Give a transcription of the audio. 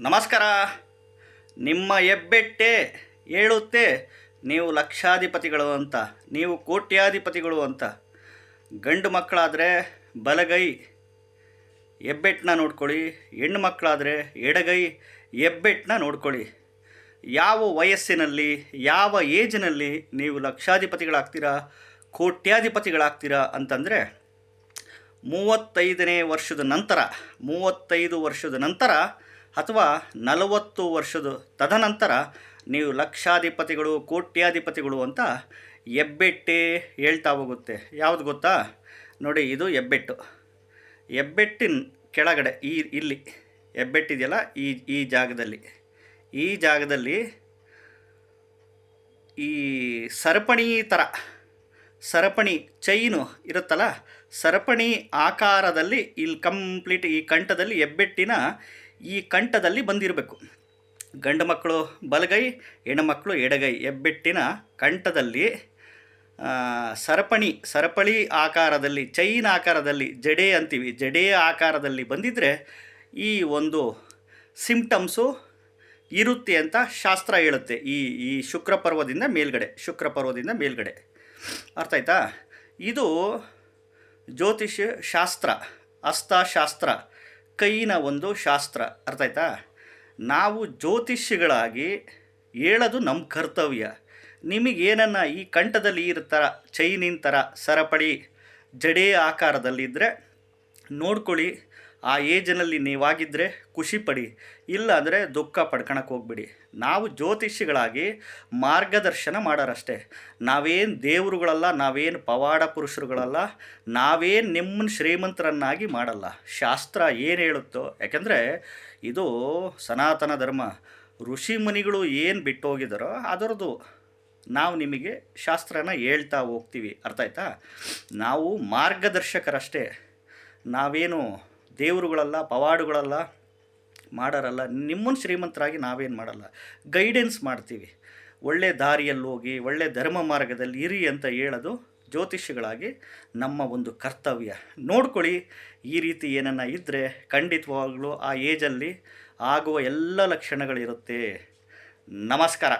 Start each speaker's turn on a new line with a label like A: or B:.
A: ನಮಸ್ಕಾರ. ನಿಮ್ಮ ಹೆಬ್ಬೆಟ್ಟೆ ಹೇಳುತ್ತೆ ನೀವು ಲಕ್ಷಾಧಿಪತಿಗಳು ಅಂತ, ನೀವು ಕೋಟ್ಯಾಧಿಪತಿಗಳು ಅಂತ. ಗಂಡು ಮಕ್ಕಳಾದರೆ ಬಲಗೈ, ಹೆಬ್ಬೆಟ್ಟನ್ನ ನೋಡ್ಕೊಳ್ಳಿ. ಹೆಣ್ಣು ಮಕ್ಕಳಾದರೆ ಎಡಗೈ, ಹೆಬ್ಬೆಟ್ಟನ್ನ ನೋಡ್ಕೊಳ್ಳಿ. ಯಾವ ವಯಸ್ಸಿನಲ್ಲಿ, ಯಾವ ಏಜ್ನಲ್ಲಿ ನೀವು ಲಕ್ಷಾಧಿಪತಿಗಳಾಗ್ತೀರಾ, ಕೋಟ್ಯಾಧಿಪತಿಗಳಾಗ್ತೀರಾ ಅಂತಂದರೆ, ಮೂವತ್ತೈದನೇ ವರ್ಷದ ನಂತರ, ಮೂವತ್ತೈದು ವರ್ಷದ ನಂತರ ಅಥವಾ ನಲವತ್ತು ವರ್ಷದ ತದನಂತರ ನೀವು ಲಕ್ಷಾಧಿಪತಿಗಳು, ಕೋಟ್ಯಾಧಿಪತಿಗಳು ಅಂತ ಹೆಬ್ಬೆಟ್ಟೆ ಹೇಳ್ತಾ ಹೋಗುತ್ತೆ. ಯಾವುದು ಗೊತ್ತಾ? ನೋಡಿ, ಇದು ಹೆಬ್ಬೆಟ್ಟು ಹೆಬ್ಬೆಟ್ಟಿನ ಕೆಳಗಡೆ, ಈ ಇಲ್ಲಿ ಹೆಬ್ಬೆಟ್ಟಿದೆಯಲ್ಲ ಈ ಈ ಜಾಗದಲ್ಲಿ. ಈ ಜಾಗದಲ್ಲಿ ಈ ಸರಪಣಿ ಥರ ಸರಪಣಿ ಚೈನು ಇರುತ್ತಲ್ಲ, ಸರಪಣಿ ಆಕಾರದಲ್ಲಿ, ಇಲ್ಲಿ ಕಂಪ್ಲೀಟ್ ಈ ಕಂಠದಲ್ಲಿ ಹೆಬ್ಬೆಟ್ಟಿನ ಈ ಕಂಠದಲ್ಲಿ ಬಂದಿರಬೇಕು. ಗಂಡು ಮಕ್ಕಳು ಬಲಗೈ ಹೆಣ್ಣುಮಕ್ಕಳು ಎಡಗೈ ಹೆಬ್ಬೆಟ್ಟಿನ ಕಂಠದಲ್ಲಿ ಸರಪಣಿ, ಸರಪಳಿ ಆಕಾರದಲ್ಲಿ, ಚೈನ್ ಆಕಾರದಲ್ಲಿ, ಜಡೆ ಅಂತೀವಿ. ಜಡೆ ಆಕಾರದಲ್ಲಿ ಬಂದಿದ್ದರೆ ಈ ಒಂದು ಸಿಂಪ್ಟಮ್ಸು ಇರುತ್ತೆ ಅಂತ ಶಾಸ್ತ್ರ ಹೇಳುತ್ತೆ. ಈ ಈ ಶುಕ್ರ ಪರ್ವದಿಂದ ಮೇಲ್ಗಡೆ, ಶುಕ್ರ ಪರ್ವದಿಂದ ಮೇಲ್ಗಡೆ. ಅರ್ಥ ಆಯ್ತಾ? ಇದು ಜ್ಯೋತಿಷ್ಯ ಶಾಸ್ತ್ರ ಹಸ್ತಶಾಸ್ತ್ರ ಕೈನ ಒಂದು ಶಾಸ್ತ್ರ. ಅರ್ಥ ಆಯ್ತಾ? ನಾವು ಜ್ಯೋತಿಷಿಗಳಾಗಿ ಹೇಳೋದು ನಮ್ಮ ಕರ್ತವ್ಯ. ನಿಮಗೇನನ್ನ ಈ ಕಂಠದಲ್ಲಿ ಇರ್ತಾರ, ಚೈನಿನ ಥರ ಸರಪಳಿ ಜಡೆ ಆಕಾರದಲ್ಲಿದ್ದರೆ ನೋಡ್ಕೊಳ್ಳಿ. ಆ ಏಜ್ನಲ್ಲಿ ನೀವಾಗಿದ್ದರೆ ಖುಷಿ ಪಡಿ, ಇಲ್ಲ ಅಂದರೆ ದುಃಖ ಪಡ್ಕೊಳಕ್ಕೆ ಹೋಗ್ಬಿಡಿ. ನಾವು ಜ್ಯೋತಿಷಿಗಳಾಗಿ ಮಾರ್ಗದರ್ಶನ ಮಾಡೋರಷ್ಟೇ. ನಾವೇನು ದೇವರುಗಳಲ್ಲ, ನಾವೇನು ಪವಾಡ ಪುರುಷರುಗಳಲ್ಲ, ನಾವೇನು ನಿಮ್ಮನ್ನು ಶ್ರೀಮಂತರನ್ನಾಗಿ ಮಾಡಲ್ಲ. ಶಾಸ್ತ್ರ ಏನು ಹೇಳುತ್ತೋ, ಯಾಕೆಂದರೆ ಇದು ಸನಾತನ ಧರ್ಮ. ಋಷಿ ಮುನಿಗಳು ಏನು ಬಿಟ್ಟು ಹೋಗಿದ್ದಾರೋ ಅದರದ್ದು ನಾವು ನಿಮಗೆ ಶಾಸ್ತ್ರನ ಹೇಳ್ತಾ ಹೋಗ್ತೀವಿ. ಅರ್ಥ ಆಯ್ತಾ? ನಾವು ಮಾರ್ಗದರ್ಶಕರಷ್ಟೇ. ನಾವೇನು ದೇವರುಗಳಲ್ಲ, ಪವಾಡುಗಳಲ್ಲ ಮಾಡೋರಲ್ಲ ನಿಮ್ಮನ್ನು ಶ್ರೀಮಂತರಾಗಿ ನಾವೇನು ಮಾಡಲ್ಲ. ಗೈಡೆನ್ಸ್ ಮಾಡ್ತೀವಿ. ಒಳ್ಳೆ ದಾರಿಯಲ್ಲಿ ಹೋಗಿ, ಒಳ್ಳೆ ಧರ್ಮ ಮಾರ್ಗದಲ್ಲಿ ಇರಿ ಅಂತ ಹೇಳೋದು ಜ್ಯೋತಿಷಿಗಳಾಗಿ ನಮ್ಮ ಒಂದು ಕರ್ತವ್ಯ. ನೋಡ್ಕೊಳ್ಳಿ, ಈ ರೀತಿ ಏನನ್ನ ಇದ್ದರೆ ಖಂಡಿತವಾಗಲೂ ಆ ಏಜಲ್ಲಿ ಆಗುವ ಎಲ್ಲ ಲಕ್ಷಣಗಳಿರುತ್ತೆ. ನಮಸ್ಕಾರ.